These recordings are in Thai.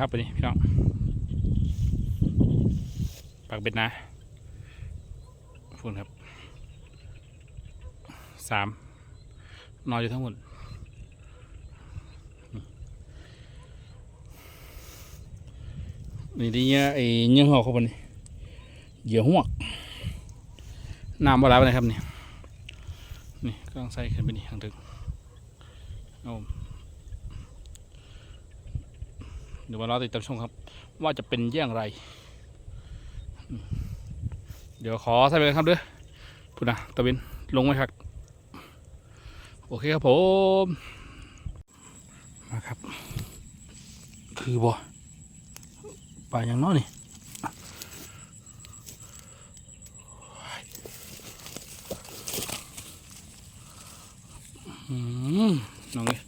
นะครับไปนี่พี่น้องปากเบ็ดนะฟูนครับสามนอนอยู่ทั้งหมดนี่ดีเนี่ยไอ้เงี้ยหอกเขาบนนี่เหยื่อหวกน้ำบาลาไปนะครับนี่นี่กำลังใส่ขึ้นไปนี่ทางถึงเอาผม เดี๋ยวมารอติดตามชมครับ ว่าจะเป็นอย่างไร เดี๋ยวขอใส่ไปกันครับเด้อพูดนะตะวินลงไหมครับ โอเคครับผม มาครับ คือบ่ปลาอย่างน้อยนี่น้องนี่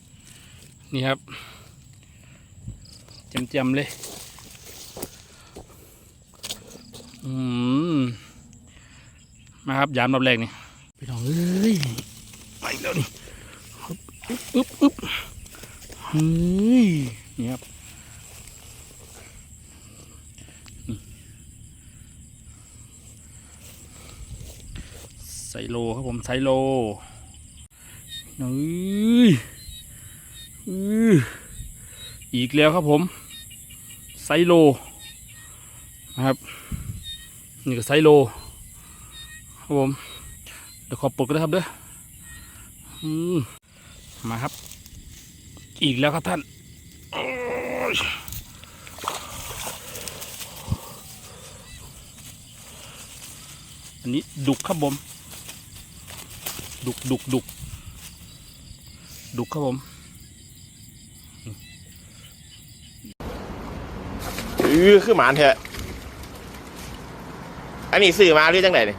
นี่ครับ เจมๆเลยอืมมาครับยามรอบแรกนี่พี่น้องเอ้ยไปอีกแล้วนี่อึ๊บอึ๊บอึ๊บเฮ้ยนี่ครับนี่ไซโลครับผมไซโลเฮ้ยอื้ออีกแล้วครับผม ซโลนะครับนี่ก็ไซโลครับผมเดี๋ยวขอปลดกันนะครับเด้อมาครับ อีกแล้วครับท่านอันนี้ดุกครับผมดุกดุกดุกดุกครับผม อือคือหมานแท้อันนี้ซื้อมาหรือจังไหนนี่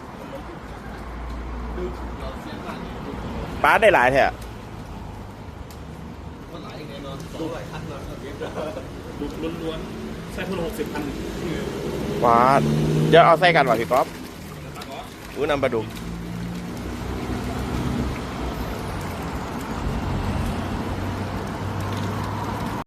ปลาได้หลายแท้ดุกล้วนๆใส่ทุนหกสิบพันปลาเดี๋ยวเอาใส่กันว่ะพี่ก๊อฟอู้นำปลาดุก